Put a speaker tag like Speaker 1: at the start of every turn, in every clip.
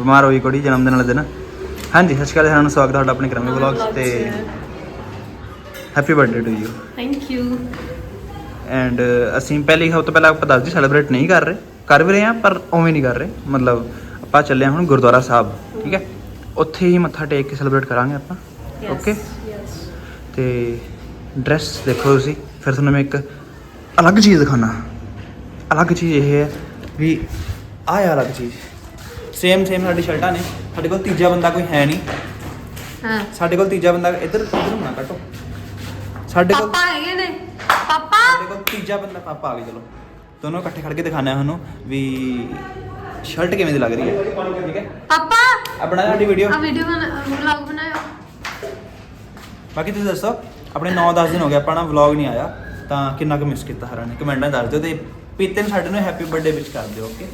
Speaker 1: ਬਿਮਾਰ ਹੋਈ ਕੁੜੀ ਜਨਮ ਦਿਨ ਵਾਲੇ ਦਿਨ। ਹਾਂਜੀ ਸਤਿ ਸ਼੍ਰੀ ਅਕਾਲ ਸਾਰਿਆਂ ਨੂੰ ਸਵਾਗਤ ਹੈ ਤੁਹਾਡਾ ਆਪਣੇ ਕਰਮੀ ਵਲੌਗਸ ਤੇ happy birthday to you
Speaker 2: thank you
Speaker 1: and ਅਸੀਂ ਪਹਿਲੀ ਸਭ ਤੋਂ ਪਹਿਲਾਂ ਆਪਾਂ ਦੱਸ ਦੀ ਸੈਲੀਬ੍ਰੇਟ ਨਹੀਂ ਕਰ ਰਹੇ। ਕਰ ਵੀ ਰਹੇ ਹਾਂ ਪਰ ਉਵੇਂ ਨਹੀਂ ਕਰ ਰਹੇ। ਮਤਲਬ ਆਪਾਂ ਚੱਲੇ ਹਾਂ ਹੁਣ ਗੁਰਦੁਆਰਾ ਸਾਹਿਬ ਠੀਕ ਹੈ? ਉੱਥੇ ਹੀ ਮੱਥਾ ਟੇਕ ਕੇ ਸੈਲੀਬ੍ਰੇਟ ਕਰਾਂਗੇ ਆਪਾਂ। ਓਕੇ ਤੇ ਡਰੈਸ ਦੇਖੋ ਤੁਸੀਂ। ਫਿਰ ਤੁਹਾਨੂੰ ਮੈਂ ਇੱਕ ਅਲੱਗ ਚੀਜ਼ ਦਿਖਾਣਾ ਅਲੱਗ ਚੀਜ਼ ਇਹ ਹੈ ਵੀ ਆਹ ਹੈ ਅਲੱਗ ਚੀਜ਼। ਸੇਮ ਸੇਮ ਸਾਡੀ ਸ਼ਰਟਾਂ ਨੇ। ਸਾਡੇ ਕੋਲ ਤੀਜਾ ਬੰਦਾ ਕੋਈ ਹੈ ਨਹੀਂ।
Speaker 2: ਹਾਂ।
Speaker 1: ਸਾਡੇ ਕੋਲ ਤੀਜਾ ਬੰਦਾ ਇੱਧਰ ਇੱਧਰ ਹੋਣਾ ਕੱਟੋ ਸਾਡੇ ਕੋਲ
Speaker 2: ਪਾਪਾ ਹੈਗੇ ਨੇ। ਪਾਪਾ!
Speaker 1: ਸਾਡੇ ਕੋਲ ਤੀਜਾ ਬੰਦਾ ਪਾਪਾ ਆ ਗਏ ਚਲੋ। ਦੋਨੋਂ ਇਕੱਠੇ ਖੜ ਕੇ ਦਿਖਾਣਾ ਤੁਹਾਨੂੰ ਵੀ ਸ਼ਰਟ ਕਿਵੇਂ ਦੀ ਲੱਗ ਰਹੀ ਹੈ। ਠੀਕ ਹੈ
Speaker 2: ਪਾਪਾ!
Speaker 1: ਆ ਬਣਾ ਸਾਡੀ ਵੀਡੀਓ
Speaker 2: ਆ ਵੀਡੀਓ ਵਲੌਗ ਬਣਾਇਓ।
Speaker 1: ਬਾਕੀ ਤੁਸੀਂ ਦੱਸੋ ਆਪਣੇ 9-10 ਦਿਨ ਹੋ ਗਏ ਆਪਾਂ ਨਾ ਵਲੌਗ ਨਹੀਂ ਆਇਆ। ਤਾਂ ਕਿੰਨਾ ਕੁ ਮਿਸ ਕੀਤਾ ਹਰਾਂ ਨੇ? ਕਮੈਂਟਾਂ ਦੱਸ ਦਿਓ ਤੇ ਪੀਤੇ ਨੂੰ ਸਾਡੇ ਨੂੰ ਹੈਪੀ ਬਰਥਡੇ ਵਿਸ਼ ਕਰ ਦਿਓ ਓਕੇ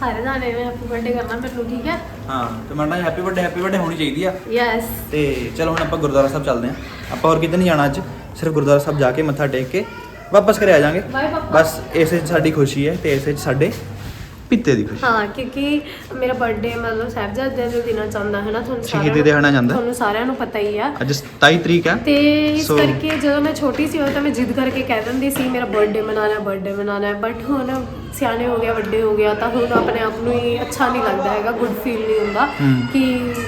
Speaker 2: ਸਾਰੇ ਜਾਣੇ ਨੇ ਹੈਪੀ ਬਰਥਡੇ ਕਰਨਾ ਮੈਨੂੰ ਠੀਕ ਹੈ?
Speaker 1: ਹਾਂ ਕਮੈਂਟਾਂ 'ਚ ਹੈਪੀ ਬਰਥਡੇ ਹੈਪੀ ਬਰਥਡੇ ਹੋਣੀ ਚਾਹੀਦੀ ਆ।
Speaker 2: ਯੈਸ
Speaker 1: ਤੇ ਚਲੋ ਹੁਣ ਆਪਾਂ ਗੁਰਦੁਆਰਾ ਸਾਹਿਬ ਚੱਲਦੇ ਹਾਂ। ਆਪਾਂ ਹੋਰ ਕਿਤੇ ਨਹੀਂ ਜਾਣਾ ਅੱਜ ਸਿਰਫ ਗੁਰਦੁਆਰਾ ਸਾਹਿਬ ਜਾ ਕੇ ਮੱਥਾ ਟੇਕ ਕੇ ਵਾਪਸ ਘਰੇ ਆ ਜਾਾਂਗੇ।
Speaker 2: ਬਾਏ ਪਾਪਾ
Speaker 1: ਬਸ ਇਸੇ 'ਚ ਸਾਡੀ ਖੁਸ਼ੀ ਹੈ ਤੇ ਇਸੇ 'ਚ ਸਾਡੇ ਪਿੱਤੇ ਦੀ ਖੁਸ਼ੀ।
Speaker 2: ਹਾਂ ਕਿਉਂਕਿ ਮੇਰਾ ਬਰਥਡੇ ਮਤਲਬ ਸਾਹਿਬਜ਼ਾਦੇ ਦੇ ਦਿਨਾਂ ਚ ਆਉਂਦਾ ਹੈ ਨਾ ਤੁਹਾਨੂੰ
Speaker 1: ਸ਼ਹੀਦੀ ਦਿਹਾੜਾ ਜਾਂਦਾ।
Speaker 2: ਤੁਹਾਨੂੰ ਸਾਰਿਆਂ ਨੂੰ ਪਤਾ ਹੀ ਆ।
Speaker 1: ਅੱਜ 27 ਤਰੀਕ ਆ
Speaker 2: ਤੇ ਇਸ
Speaker 1: So-
Speaker 2: ਕਰਕੇ ਜਦੋਂ ਮੈਂ ਛੋਟੀ ਸੀ ਉਦੋਂ ਤਾਂ ਮੈਂ ਜਿੱਦ ਕਰਕੇ ਕਹਿ ਦਿੰਦੀ ਸੀ ਮੇਰਾ ਬਰਥਡੇ ਮਨਾਣਾ ਬਰਥਡੇ ਮਨਾਣਾ ਬਟ ਹੁਣ ਸਿਆਣੇ ਹੋ ਗਿਆ ਵੱਡੇ ਹੋ ਗਿਆ ਤਾਂ ਹੁਣ ਆਪਣੇ ਆਪ ਨੂੰ ਹੀ ਅੱਛਾ ਨਹੀਂ ਲੱਗਦਾ ਹੈਗਾ ਗੁੱਡ ਫੀਲ ਨਹੀਂ ਹੁੰਦਾ। ਕਿ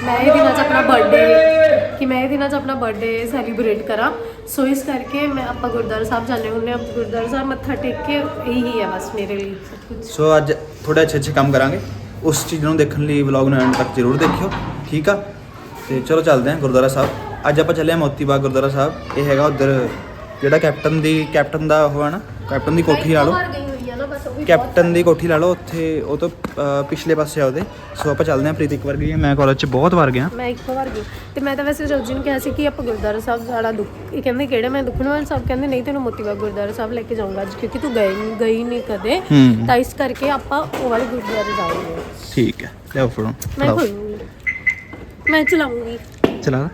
Speaker 2: ਮੈਂ ਇਹ ਦਿਨਾਂ 'ਚ ਆਪਣਾ ਬਰਥਡੇ ਕਿ ਮੈਂ ਇਹ ਦਿਨਾਂ 'ਚ ਆਪਣਾ ਬਰਥਡੇ ਸੈਲੀਬ੍ਰੇਟ ਕਰਾਂ। ਸੋ ਇਸ ਕਰਕੇ ਮੈਂ ਆਪਾਂ ਗੁਰਦੁਆਰਾ ਸਾਹਿਬ ਜਾਂਦੇ ਹੁੰਦੇ ਹਾਂ ਗੁਰਦੁਆਰਾ ਸਾਹਿਬ ਮੱਥਾ ਟੇਕ ਕੇ ਇਹੀ ਹੈ ਬਸ ਮੇਰੇ ਲਈ ਸਭ ਕੁਝ
Speaker 1: ਸੋ ਅੱਜ ਥੋੜਾ ਅੱਛੇ ਅੱਛੇ ਕੰਮ ਕਰਾਂਗੇ। ਉਸ ਚੀਜ਼ ਨੂੰ ਦੇਖਣ ਲਈ ਵਲੌਗ ਨੂੰ ਐਂਡ ਤੱਕ ਜ਼ਰੂਰ ਦੇਖਿਓ ਠੀਕ ਆ? ਤੇ ਚਲੋ ਚੱਲਦੇ ਹਾਂ ਗੁਰਦੁਆਰਾ ਸਾਹਿਬ। ਅੱਜ ਆਪਾਂ ਚੱਲੇ ਹਾਂ ਮੋਤੀ ਬਾਗ ਗੁਰਦੁਆਰਾ ਸਾਹਿਬ। ਇਹ ਹੈਗਾ ਉਧਰ ਜਿਹੜਾ ਕੈਪਟਨ ਦੀ ਕੈਪਟਨ ਦਾ ਉਹ ਹੈ ਨਾ ਕੈਪਟਨ ਦੀ ਕੋਠੀ ਲਾ ਲਓ।
Speaker 2: ਆ ਨਾ ਬਸ ਉਹ ਵੀ
Speaker 1: ਕੈਪਟਨ ਦੀ ਕੋਠੀ ਲਾ ਲਓ ਉੱਥੇ ਉਹ ਤੋਂ ਅਹ, ਪਿਛਲੇ ਪਾਸੇ ਆ ਉਹਦੇ। ਸੋ ਆਪਾਂ ਚੱਲਦੇ ਹਾਂ ਪ੍ਰੀਤ ਇੱਕ ਵਾਰ ਗਈ ਹੈ ਮੈਂ ਕਾਲਜ 'ਚ ਬਹੁਤ ਵਾਰ ਗਿਆ।
Speaker 2: ਮੈਂ ਇੱਕ ਵਾਰ ਗਈ। ਤੇ ਮੈਂ ਤਾਂ ਵੈਸੇ ਜੋਜੀ ਨੂੰ ਕਿਹਾ ਸੀ ਕਿ ਆਪਾਂ ਗੁਰਦੁਆਰਾ ਸਾਹਿਬ ਜਾਣਾ ਦੁੱਖ ਇਹ ਕਹਿੰਦੇ ਕਿਹੜਾ? ਮੈਂ ਦੁਖਨਵਾਲ ਸਾਹਿਬ ਕਹਿੰਦੇ ਨਹੀਂ ਤੈਨੂੰ ਮੋਤੀਬਾਗ ਗੁਰਦੁਆਰਾ ਸਾਹਿਬ ਲੈ ਕੇ ਜਾਊਂਗਾ ਅੱਜ ਕਿਉਂਕਿ ਤੂੰ ਗਈ ਨਹੀਂ ਗਈ ਨਹੀਂ ਕਦੇ।
Speaker 1: ਹੂੰ।
Speaker 2: ਤਾਂ ਇਸ ਕਰਕੇ ਆਪਾਂ ਉਹ ਵਾਲੇ ਗੁਰਦੁਆਰੇ ਜਾਵਾਂਗੇ।
Speaker 1: ਠੀਕ ਹੈ ਲਿਆਓ ਫੜੋ
Speaker 2: ਮੈਂ
Speaker 1: ਚਲਾਓ।
Speaker 2: ਖੋਲੂੰਗੀ ਮੈਂ ਚਲਾਉਂਗੀ।
Speaker 1: ਚਲਾ ਲੈ।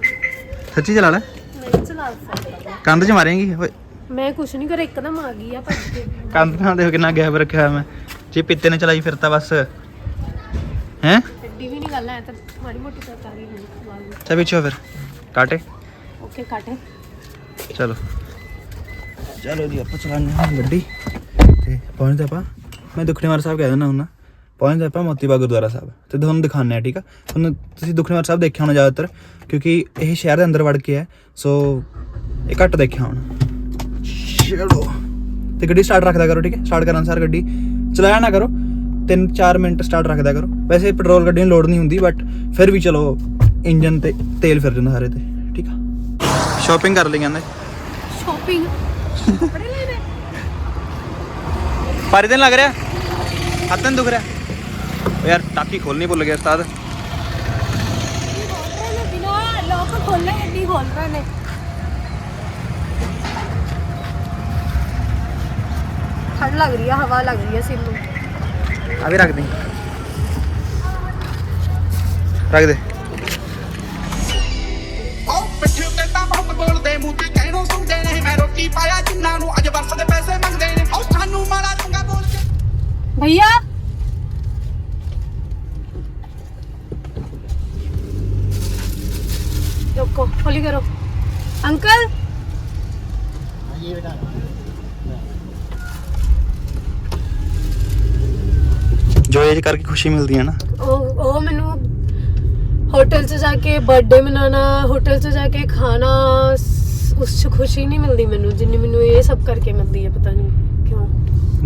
Speaker 1: ਸੱਚੀ ਚਲਾ ਲੈ?
Speaker 2: ਨਹੀਂ ਚਲਾ ਸਕਦਾ।
Speaker 1: ਕੰਧ 'ਚ ਮਾਰੇਂਗੀ? ਓਏ।
Speaker 2: ਮੈਂ ਕੁਛ ਨਹੀਂ ਕਰ ਇੱਕਦਮ ਆ ਗਈ ਆ ਭੱਜ ਕੇ।
Speaker 1: ਕੰਧ ਨਾਲ ਦੇਖੋ ਕਿੰਨਾ ਗੈਪ ਰੱਖਿਆ ਹੋਇਆ ਮੈਂ। ਜੇ ਪਿੱਤੇ ਨੇ ਚਲਾਈ ਫਿਰ ਤਾਂ ਬਸ। ਹੈ?
Speaker 2: ਐਡੀ ਵੀ ਨਹੀਂ ਗੱਲ ਹੈ ਤਾਂ ਮਾੜੀ ਮੋਟੀ ਤਾਂ ਕਰ ਹੀ ਹੁੰਦੀ
Speaker 1: ਚਾ ਪਿੱਛੇ ਫਿਰ। ਕਾਟੇ।
Speaker 2: ਓਕੇ ਕਾਟੇ।
Speaker 1: ਚਲੋ। ਚਲੋ ਜੀ ਆਪਾਂ ਚਲਾਉਂਦੇ ਹਾਂ ਗੱਡੀ। ਤੇ ਪਹੁੰਚਦੇ ਆਪਾਂ। ਮੈਂ ਦੁਖਨੇਵਾਰ ਸਾਹਿਬ ਕਹਿ ਦਿੰਦਾ ਹੁੰਦਾ। ਪਹੁੰਚਦੇ ਆਪਾਂ ਮੋਤੀਬਾ ਗੁਰਦੁਆਰਾ ਸਾਹਿਬ। ਤੇ ਤੁਹਾਨੂੰ ਦਿਖਾਉਂਦੇ ਆ ਠੀਕ ਆ? ਤੁਹਾਨੂੰ ਤੁਸੀਂ ਦੁਖਨੇਵਾਰ ਸਾਹਿਬ ਦੇਖਿਆ ਹੋਣਾ ਜ਼ਿਆਦਾਤਰ ਕਿਉਂਕਿ ਇਹ ਸ਼ਹਿਰ ਦੇ ਅੰਦਰ ਵੜ ਕੇ ਹੈ। ਸੋ ਇਹ ਘੱਟ ਦੇਖਿਆ ਹੋਣਾ। ਚਲੋ ਤੇ ਗੱਡੀ ਸਟਾਰਟ ਰੱਖਦਾ ਕਰੋ ਠੀਕ ਹੈ? ਸਟਾਰਟ ਕਰਨ ਸਾਰ ਗੱਡੀ ਚਲਾਇਆ ਨਾ ਕਰੋ। 3-4 ਮਿੰਟ ਸਟਾਰਟ ਰੱਖਦਾ ਕਰੋ। ਵੈਸੇ ਪੈਟਰੋਲ ਗੱਡੀ ਨੂੰ ਲੋੜ ਨਹੀਂ ਹੁੰਦੀ ਬਟ ਫਿਰ ਵੀ ਚਲੋ ਇੰਜਨ ਤੇ ਤੇਲ ਫਿਰ ਜਾਂਦਾ ਸਾਰੇ ਤੇ ਠੀਕ ਆ? ਸ਼ਾਪਿੰਗ ਕਰ ਲਈ ਕਹਿੰਦੇ
Speaker 2: ਸ਼ਾਪਿੰਗ ਕੱਪੜੇ ਲੈਣੇ?
Speaker 1: ਭਾਰੀ ਦਿਨ ਲੱਗ ਰਿਹਾ। ਹੱਥ ਨਹੀਂ ਦੁਖ ਰਿਹਾ। ਓ ਯਾਰ ਟਾਕੀ ਖੋਲਣੀ ਭੁੱਲ ਗਿਆ ਉਸਤਾਦ।
Speaker 2: ਬਿਨਾ ਲੋਕ ਖੋਲੇ ਗੱਡੀ ਖੋਲ ਰਹੇ ਨੇ। ਲੱਗ ਰਹੀ ਹੈ ਹਵਾ ਲੱਗ ਰਹੀ ਹੈ ਸਿਰ ਨੂੰ।
Speaker 1: ਆ ਵੀ ਰੱਖ ਦੇ। ਰੱਖ ਦੇ।
Speaker 3: ਉਹ ਪਿੱਛੇ ਤੇ ਤਾਂ ਬਹੁਤ ਬੋਲਦੇ ਮੂੰਹ ਤੇ ਕਹਿਣੋਂ ਸੁਣਦੇ ਨੇ। ਮੈਂ ਰੋਟੀ ਪਾਇਆ ਜਿੰਨਾਂ ਨੂੰ ਅੱਜ ਵਰਸ ਦੇ ਪੈਸੇ ਮੰਗਦੇ ਨੇ। ਉਹ ਸਾਨੂੰ ਮਾੜਾ ਚੰਗਾ ਬੋਲ ਕੇ।
Speaker 2: ਭਈਆ। ਰੁਕੋ ਹੌਲੀ ਕਰੋ। ਅੰਕਲ।
Speaker 1: ਜੋ ਇਹ ਕਰਕੇ ਖੁਸ਼ੀ ਮਿਲਦੀ ਹੈ ਨਾ?
Speaker 2: ਉਹ ਉਹ ਮੈਨੂੰ ਹੋਟਲ 'ਚ ਜਾ ਕੇ ਬਰਥਡੇ ਮਨਾਣਾ ਹੋਟਲ 'ਚ ਜਾ ਕੇ ਖਾਣਾ ਉਸ 'ਚ ਖੁਸ਼ੀ ਨਹੀਂ ਮਿਲਦੀ ਮੈਨੂੰ ਜਿੰਨੀ ਮੈਨੂੰ ਇਹ ਸਭ ਕਰਕੇ ਮਿਲਦੀ ਹੈ ਪਤਾ ਨਹੀਂ ਕਿਉਂ।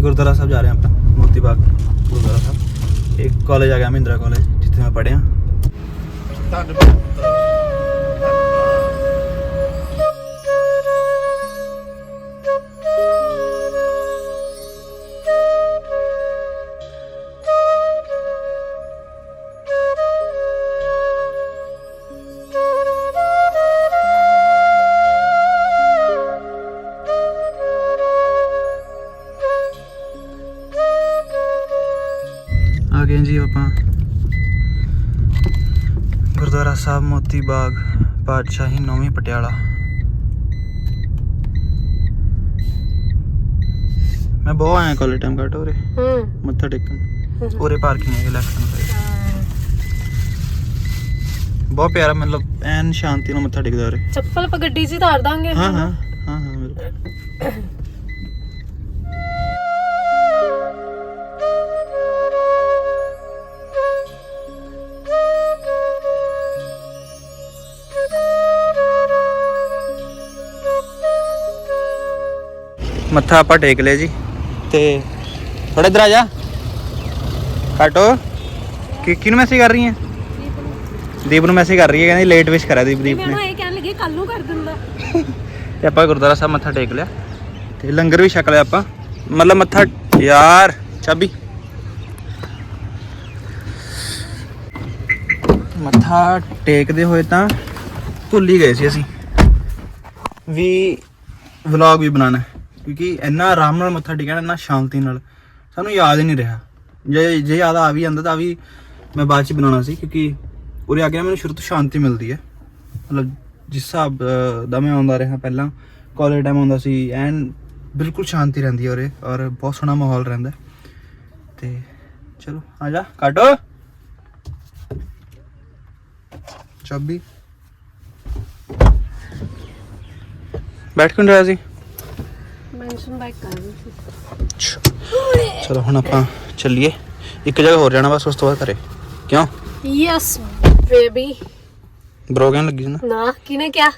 Speaker 1: ਗੁਰਦੁਆਰਾ ਸਾਹਿਬ ਜਾ ਰਹੇ ਆਪਾਂ ਮੋਤੀ ਬਾਗ ਗੁਰਦੁਆਰਾ ਸਾਹਿਬ। ਇੱਕ ਕਾਲਜ ਆ ਗਿਆ ਮਹਿੰਦਰਾ ਕਾਲਜ ਜਿੱਥੇ ਮੈਂ ਪੜ੍ਹਿਆ। ਆ ਮੋਤੀ ਬਾਗ ਪਾਤਸ਼ਾਹੀ ਨੌਵੀਂ ਪਟਿਆਲਾ। ਮੈਂ ਬਹੁਤ ਆਇਆ ਕਾਲਜ ਟਾਈਮ ਘੱਟ ਉਰੇ।
Speaker 2: ਹੂੰ।
Speaker 1: ਮੱਥਾ ਟੇਕਣ। ਉਰੇ ਪਾਰਕਿੰਗ ਹੈ ਲੈਫਟ ਨੂੰ ਬਹੁਤ ਪਿਆਰਾ ਮਤਲਬ ਐਨ ਸ਼ਾਂਤੀ ਨਾਲ ਮੱਥਾ ਟੇਕਦਾ ਉਰੇ।
Speaker 2: ਚੱਪਲ ਆਪਾਂ ਗੱਡੀ 'ਚ ਹੀ ਧਾਰ ਦਾਂਗੇ।
Speaker 1: ਹਾਂ ਹਾਂ ਹਾਂ ਹਾਂ ਬਿਲਕੁਲ। ਮੱਥਾ ਆਪਾਂ ਟੇਕ ਲਿਆ ਜੀ। ਤੇ ਥੋੜਾ ਇਧਰ ਆ ਜਾ। ਕਾਟੋ ਕਿ ਕਿਹਨੂੰ ਮੈਸੇਜ ਕਰ ਰਹੀ ਹੈ? ਦੀਪ ਨੂੰ ਮੈਸੇਜ ਕਰ ਰਹੀ ਹੈ ਕਹਿੰਦੀ ਲੇਟ ਵਿਸ਼ ਕਰਾ ਦੀਪ ਦੀਪ ਨੇ।
Speaker 2: ਮੈਨੂੰ ਇਹ ਕਹਿਣ ਲੱਗੇ ਕੱਲ ਨੂੰ ਕਰ ਦਿੰਦਾ।
Speaker 1: ਤੇ ਆਪਾਂ ਗੁਰਦੁਆਰਾ ਸਾਹਿਬ ਮੱਥਾ ਟੇਕ ਲਿਆ। ਤੇ ਲੰਗਰ ਵੀ ਛਕ ਲਿਆ ਆਪਾਂ। ਮਤਲਬ ਮੱਥਾ ਯਾਰ ਚਾਬੀ। ਮੱਥਾ ਟੇਕਦੇ ਹੋਏ ਤਾਂ ਭੁੱਲ ਹੀ ਗਏ ਸੀ ਅਸੀਂ। ਵੀ ਵਲੌਗ ਵੀ ਬਣਾਉਣਾ ਹੈ। ਕਿਉਂਕਿ ਇੰਨਾ ਆਰਾਮ ਨਾਲ ਮੱਥਾ ਟੇਕਿਆ ਨਾ, ਇੰਨਾ ਸ਼ਾਂਤੀ ਨਾਲ। ਸਾਨੂੰ ਯਾਦ ਹੀ ਨਹੀਂ ਰਿਹਾ। ਜੇ ਜੇ ਯਾਦ ਆ ਵੀ ਜਾਂਦਾ ਤਾਂ ਵੀ ਮੈਂ ਬਾਅਦ ਚ ਬਣਾਉਣਾ ਸੀ, ਕਿਉਂਕਿ ਉਰੇ ਆ ਕੇ ਮੈਨੂੰ ਸ਼ੁਰੂ ਤੋਂ ਸ਼ਾਂਤੀ ਮਿਲਦੀ ਹੈ। ਮਤਲਬ ਜਿਸ ਹਿਸਾਬ ਦਾ ਮੈਂ ਆਉਂਦਾ ਰਿਹਾ ਪਹਿਲਾਂ ਕਾਲਜ ਟਾਈਮ ਆਉਂਦਾ ਸੀ, ਐਨ ਬਿਲਕੁਲ ਸ਼ਾਂਤੀ ਰਹਿੰਦੀ ਹੈ ਉਰੇ ਔਰ ਬਹੁਤ ਸੋਹਣਾ ਮਾਹੌਲ ਰਹਿੰਦਾ ਹੈ। ਤੇ ਚਲੋ, ਆ ਜਾ, ਕਾਟੋ। ਚਾਬੀ। ਬੈਠ ਕਿਉਂ ਰਿਹਾ ਸੀ?
Speaker 2: ਮੈਂਸ਼ਨ ਬੈਕ ਕਰ ਰਹੀ
Speaker 1: ਚਲੋ ਹੁਣ ਆਪਾਂ ਚੱਲੀਏ ਇੱਕ ਜਗ੍ਹਾ ਹੋਰ ਜਾਣਾ ਬਸ ਉਸ ਤੋਂ ਬਾਅਦ ਘਰੇ ਕਿਉਂ
Speaker 2: ਸੀ ਯੈਸ ਬੇਬੀ
Speaker 1: ਬਰੋ ਕਹਿਣ ਲੱਗੀ ਸੀ ਨਾ
Speaker 2: ਨਾ ਕਿਨੇ ਕਿਹਾ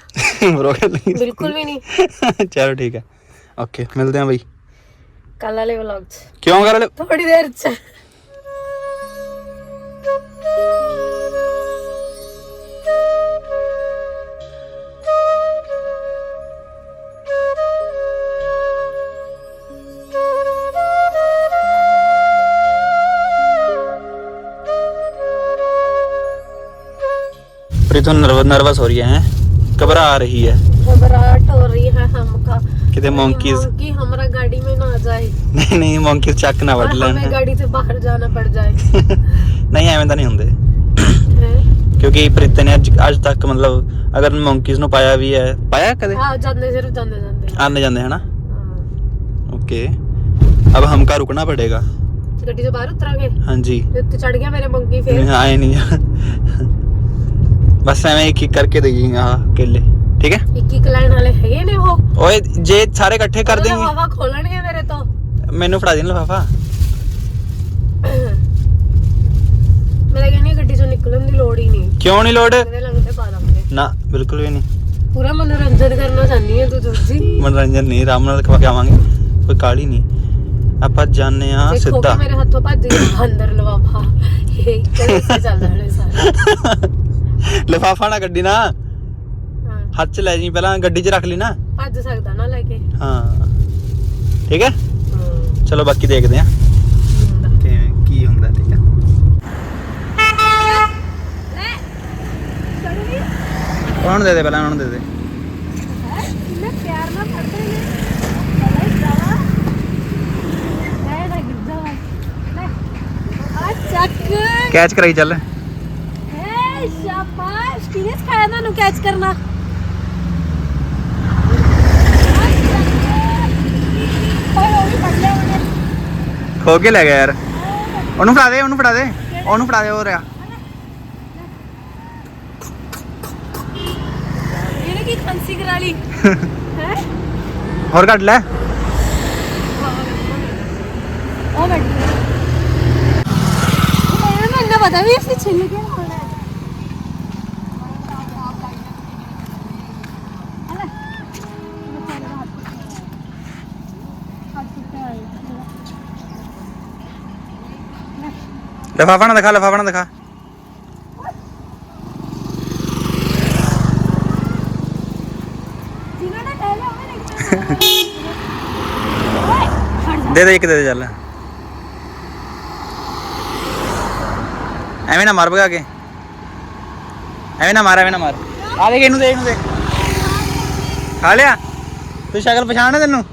Speaker 1: ਬਰੋ ਕਹਿਣ ਲੱਗੀ ਸੀ।
Speaker 2: ਬਿਲਕੁਲ ਵੀ ਨਹੀਂ
Speaker 1: ਚਲੋ ਠੀਕ ਹੈ ਓਕੇ ਮਿਲਦੇ ਆਂ ਬਈ
Speaker 2: ਕੱਲ ਵਾਲੇ ਵਲੌਗ 'ਚ
Speaker 1: ਕਿਉਂ ਕਰ ਲੈ
Speaker 2: ਥੋੜੀ ਦੇਰ 'ਚ
Speaker 1: प्रीत नर्वस हो रही है हैं? घबरा रही है
Speaker 2: घबराहट हो रही है हमका
Speaker 1: कितने monkeys-
Speaker 2: कि हमारा गाड़ी में ना आ जाए
Speaker 1: ਨਹੀਂ ਨਹੀਂ ਮੰਕੀ ਚੱਕ ਨਾ
Speaker 2: और
Speaker 1: ਵੱਢ ਲੈਣ
Speaker 2: हमें गाड़ी से बाहर जाना पड़ जाए
Speaker 1: ਨਹੀਂ ਐਵੇਂ ਤਾਂ ਨਹੀਂ ਹੁੰਦੇ
Speaker 2: हैं?
Speaker 1: ਕਿਉਂਕਿ ਪ੍ਰੀਤ ਨੇ ਅੱਜ ਅੱਜ ਤੱਕ ਮਤਲਬ ਅਗਰ ਮੰਕੀਜ਼ ਨੂੰ ਪਾਇਆ ਵੀ ਹੈ ਪਾਇਆ ਕਦੇ
Speaker 2: हाँ जाते सिर्फ जाते जाते
Speaker 1: ਆਨੇ ਜਾਂਦੇ ਹਨਾ
Speaker 2: हाँ।
Speaker 1: ओके अब हमका रुकना पड़ेगा
Speaker 2: ਗੱਡੀ ਤੋਂ ਬਾਹਰ ਉਤਰਾਂਗੇ
Speaker 1: ਹਾਂਜੀ
Speaker 2: ਤੇ ਉੱਤੇ ਚੜ ਗਿਆ ਮੇਰੇ ਮੰਕੀ ਫੇਰ
Speaker 1: ਆਏ ਨਹੀਂ ਬਸ ਐਵੇਂ ਇੱਕ ਇੱਕ ਕਰਕੇ ਦੇਈਂਗੇ ਆ ਕੇਲੇ ਠੀਕ ਹੈ?
Speaker 2: ਇੱਕ ਇੱਕ ਲਾਈਨ ਵਾਲੇ ਹੈਗੇ ਨੇ ਉਹ?
Speaker 1: ਓਏ ਜੇ ਸਾਰੇ ਇਕੱਠੇ ਕਰ ਦੇਂਗੇ
Speaker 2: ਹਵਾ ਖੋਲਣਗੇ ਮੇਰੇ ਤੋਂ?
Speaker 1: ਮੈਨੂੰ ਫੜਾ ਦੇ ਲਫਾਫਾ।
Speaker 2: ਮੈਂ ਕਹਿੰਦੀ ਗੱਡੀ ਚੋਂ ਨਿਕਲਣ ਦੀ ਲੋੜ ਹੀ ਨਹੀਂ।
Speaker 1: ਕਿਉਂ ਨਹੀਂ ਲੋੜ?
Speaker 2: ਇਹਦੇ ਲੰਘਦੇ ਪਾ ਦਾਂਗੇ।
Speaker 1: ਨਾ ਬਿਲਕੁਲ ਵੀ ਨਹੀਂ।
Speaker 2: ਪੂਰਾ ਮਨੋਰੰਜਨ ਕਰਨਾ ਚਾਹਨੀ ਹੈ ਤੂੰ ਜੋਜੀ
Speaker 1: ਮਨੋਰੰਜਨ ਨਹੀਂ ਆਰਾਮ ਨਾਲ ਖਵਾ ਕੇ ਆਵਾਂਗੇ। ਕੋਈ ਕਾਲੀ ਨਹੀਂ। ਆਪਾਂ ਜਾਣੇ ਆ ਸਿੱਧਾ।
Speaker 2: ਮੇਰੇ ਹੱਥੋਂ ਭੱਜ ਗਿਆ ਅੰਦਰ ਲਵਾਫਾ ਇਹ ਸੇ ਚੱਲਦਾ ਹਲੇ ਸਾਰਾ।
Speaker 1: ਲਫਾਫਾ ਨਾ ਗੱਡੀ ਨਾ।
Speaker 2: ਹਾਂ।
Speaker 1: ਹੱਥ ਚ ਲੈ ਜੀ ਪਹਿਲਾਂ ਗੱਡੀ 'ਚ ਰੱਖ ਲਈ ਨਾ।
Speaker 2: ਭੱਜ ਸਕਦਾ ਨਾ ਲੈ ਕੇ।
Speaker 1: ਹਾਂ। ਠੀਕ ਹੈ?
Speaker 2: ਹੂੰ।
Speaker 1: ਚਲੋ ਬਾਕੀ ਦੇਖਦੇ ਆ ਕਿ ਕੀ ਹੁੰਦਾ ਠੀਕ ਹੈ? ਉਹਨਾਂ ਨੂੰ ਦੇ ਦੇ ਪਹਿਲਾਂ ਉਹਨਾਂ ਨੂੰ ਦੇ? ਦੇ
Speaker 2: ਕਿੰਨੇ ਪਿਆਰ ਨਾਲ ਫੜਦੇ ਨੇ। ਚਲੇ ਜਾਵਾ। ਲੈ ਨਾ ਗਿਰ ਜਾਵਾ ਲੈ ਆ ਚੱਕ।
Speaker 1: ਕੈਚ ਕਰਾਈ ਚੱਲ।
Speaker 2: ਓਏ ਉਹ ਵੀ ਫੜ ਲਿਆ ਉਹਨੇ
Speaker 1: ਖੋ ਕੇ ਲੈ ਗਿਆ ਯਾਰ। ਉਹਨੂੰ ਫੜਾ ਦੇ ਉਹਨੂੰ ਫੜਾ ਦੇ। ਉਹਨੂੰ ਫੜਾ ਦੇ ਹੋ ਰਿਹਾ
Speaker 2: ਇਹਨੇ ਕੀ ਖਾਂਸੀ ਕਰਾ ਲਈ? ਹੈ?
Speaker 1: ਹੋਰ ਕੱਢ ਲੈ।
Speaker 2: ਉਹ ਬੈਠੀ। ਇਹ ਮੈਨੂੰ ਪਤਾ ਵੀ ਇਸੇ ਛਿੱਲ ਕੇ ਹੋਣਾ ਹੈ
Speaker 1: ਲਫਾਫਾ ਨਾ ਦਿਖਾ, ਲਫਾਫਾ ਨਾ ਦਿਖਾ। ਦੇ ਦੇ ਇੱਕ, ਦੇ ਦੇ ਚੱਲ। ਐਵੇਂ ਨਾ ਮਾਰ ਭਗਾ ਕੇ। ਐਵੇਂ ਨਾ ਮਾਰ, ਐਵੇਂ ਨਾ ਮਾਰ। ਆ ਦੇਖ, ਇਹਨੂੰ ਦੇ ਇਹਨੂੰ ਦੇ ਖਾ ਲਿਆ? ਤੂੰ ਸ਼ਕਲ ਪਛਾਣ ਤੈਨੂੰ?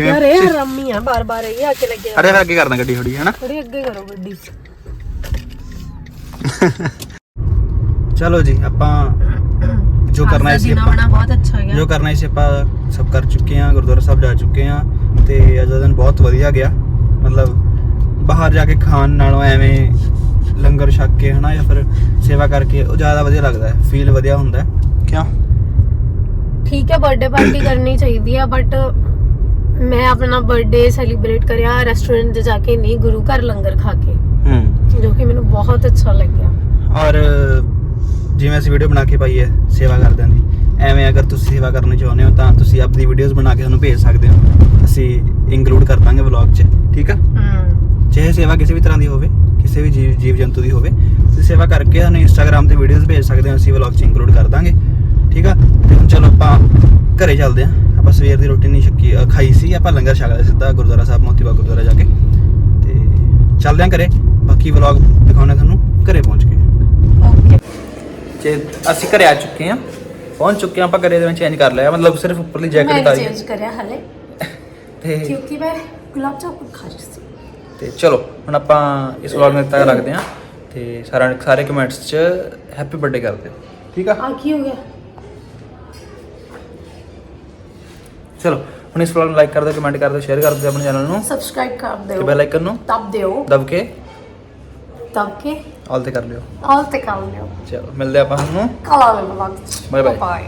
Speaker 2: ਯਾਰ ਇਹ ਹਰਾਮੀ ਆ ਬਾਰ ਬਾਰ ਇਹ ਆ ਕੇ ਲੱਗੇ
Speaker 1: ਅਰੇ ਫਿਰ ਅੱਗੇ ਕਰਦਾ ਗੱਡੀ ਥੋੜੀ ਹੈ ਨਾ?
Speaker 2: ਥੋੜੀ ਅੱਗੇ ਕਰੋ ਗੱਡੀ।
Speaker 1: ਚਲੋ ਜੀ ਆਪਾਂ ਜੋ ਕਰਨਾ ਸੀ ਆਪਾਂ
Speaker 2: ਬਹੁਤ ਅੱਛਾ ਗਿਆ
Speaker 1: ਜੋ ਕਰਨਾ ਸੀ ਆਪਾਂ ਸਭ ਕਰ ਚੁੱਕੇ ਹਾਂ ਗੁਰਦੁਆਰਾ ਸਾਹਿਬ ਜਾ ਚੁੱਕੇ ਹਾਂ ਤੇ ਅੱਜ ਦਾ ਦਿਨ ਬਹੁਤ ਵਧੀਆ ਗਿਆ। ਮਤਲਬ ਬਾਹਰ ਜਾ ਕੇ ਖਾਣ ਨਾਲੋਂ ਐਵੇਂ ਲੰਗਰ ਛਕ ਕੇ ਹਨਾ ਜਾਂ ਫਿਰ ਸੇਵਾ ਕਰਕੇ ਉਹ ਜ਼ਿਆਦਾ ਵਧੀਆ ਲੱਗਦਾ ਹੈ ਫੀਲ ਵਧੀਆ ਹੁੰਦਾ ਹੈ। ਕਿਉਂ?
Speaker 2: ਠੀਕ ਹੈ ਬਰਥਡੇ ਪਾਰਟੀ ਕਰਨੀ ਚਾਹੀਦੀ ਆ ਬਟ ਮੈਂ ਆਪਣਾ ਬਰਥਡੇ ਸੈਲੀਬ੍ਰੇਟ ਕਰਿਆ ਰੈਸਟੋਰੈਂਟ 'ਚ ਜਾ ਕੇ ਨਹੀਂ ਗੁਰੂ ਘਰ ਲੰਗਰ ਖਾ ਕੇ।
Speaker 1: ਹੂੰ।
Speaker 2: ਜੋ ਕਿ ਮੈਨੂੰ ਬਹੁਤ ਅੱਛਾ ਲੱਗਿਆ।
Speaker 1: ਔਰ ਜਿਵੇਂ ਅਸੀਂ ਵੀਡੀਓ ਬਣਾ ਕੇ ਪਾਈ ਹੈ ਸੇਵਾ ਕਰਦਿਆਂ ਦੀ ਐਵੇਂ ਅਗਰ ਤੁਸੀਂ ਸੇਵਾ ਕਰਨੀ ਚਾਹੁੰਦੇ ਹੋ ਤਾਂ ਤੁਸੀਂ ਆਪਣੀ ਵੀਡੀਓਜ਼ ਬਣਾ ਕੇ ਸਾਨੂੰ ਭੇਜ ਸਕਦੇ ਹੋ। ਅਸੀਂ ਇੰਕਲੂਡ ਕਰ ਦਾਂਗੇ ਵਲੌਗ 'ਚ ਠੀਕ ਆ?
Speaker 2: ਹੂੰ।
Speaker 1: ਚਾਹੇ ਸੇਵਾ ਕਿਸੇ ਵੀ ਤਰ੍ਹਾਂ ਦੀ ਹੋਵੇ ਕਿਸੇ ਵੀ ਜੀਵ ਜੀਵ ਜੰਤੂ ਦੀ ਹੋਵੇ ਤੁਸੀਂ ਸੇਵਾ ਕਰਕੇ ਸਾਨੂੰ ਇੰਸਟਾਗ੍ਰam ਤੇ ਵੀਡੀਓਜ਼ ਭੇਜ ਸਕਦੇ ਹੋ ਅਸੀਂ ਵਲੌਗ 'ਚ ਇੰਕਲੂਡ ਕਰ ਦਾਂਗੇ ਠੀਕ ਆ? ਤੇ ਹੁਣ ਚਲੋ ਆਪਾਂ ਘਰੇ ਚੱਲਦੇ ਹਾਂ। ਆਪਾਂ ਸਵੇਰ ਦੀ ਰੋਟੀ ਨਹੀਂ ਛਕੀ ਖਾਈ ਸੀ ਆਪਾਂ ਲੰਗਰ ਛਕ ਲਿਆ ਸਿੱਧਾ ਗੁਰਦੁਆਰਾ ਸਾਹਿਬ ਮੋਤੀਬਾ ਗੁਰਦੁਆਰਾ ਜਾ ਕੇ। ਤੇ ਚੱਲਦੇ ਹਾਂ ਘਰੇ। ਬਾਕੀ ਵਲੌਗ ਦਿਖਾਉਣਾ ਤੁਹਾਨੂੰ ਘਰੇ ਪਹੁੰਚ ਕੇ।
Speaker 2: ਓਕੇ
Speaker 1: ਜੇ ਅਸੀਂ ਘਰੇ ਆ ਚੁੱਕੇ ਹਾਂ ਪਹੁੰਚ ਚੁੱਕੇ ਹਾਂ ਆਪਾਂ ਘਰੇ ਦੇ ਵਿੱਚ ਚੇਂਜ ਕਰ ਲਿਆ ਮਤਲਬ ਸਿਰਫ ਉੱਪਰਲੀ ਜੈਕਟ ਉਤਾਰੀ
Speaker 2: ਚੇਂਜ ਕਰਿਆ ਹਲੇ।
Speaker 1: ਤੇ
Speaker 2: ਕਿਉਂਕਿ ਮੈਂ ਗੁਲਾਬ ਜਾਮੁਨ ਖਾ ਰਹੀ ਸੀ।
Speaker 1: ਤੇ ਚਲੋ ਹੁਣ ਆਪਾਂ ਇਸ ਵਲੌਗ ਨੂੰ ਤੱਕ ਰੱਖਦੇ ਹਾਂ। ਤੇ ਸਾਰਾ ਸਾਰੇ ਕਮੈਂਟਸ 'ਚ ਹੈਪੀ ਬਰਥਡੇ ਕਰ ਦਿਓ ਠੀਕ ਆ?
Speaker 2: ਆ ਕੀ ਹੋ ਗਿਆ?
Speaker 1: ਚਲੋ ਹੁਣ ਇਸ ਵਲੌਗ ਨੂੰ ਲਾਈਕ ਕਰ ਦਿਓ ਕਮੈਂਟ ਕਰ ਦਿਓ ਸ਼ੇਅਰ ਕਰ ਦਿਓ ਆਪਣੇ ਚੈਨਲ ਨੂੰ
Speaker 2: ਸਬਸਕ੍ਰਾਈਬ ਕਰ
Speaker 1: ਤੇ
Speaker 2: ਦਿਓ
Speaker 1: ਬੈਲ ਆਈਕਨ ਨੂੰ
Speaker 2: ਤਬ ਦਿਓ।
Speaker 1: ਦਬ ਕੇ
Speaker 2: ਤਬ ਕੇ
Speaker 1: ਆਲ ਤੇ ਕਰ ਲਿਓ।
Speaker 2: ਆਲ ਤੇ ਕਰ ਲਿਓ।
Speaker 1: ਚਲੋ ਮਿਲਦੇ ਆਪਾਂ ਤੁਹਾਨੂੰ
Speaker 2: ਕਲਾ ਲੈ ਬਲੌਗ
Speaker 1: Bye bye.
Speaker 2: ਬਾਏ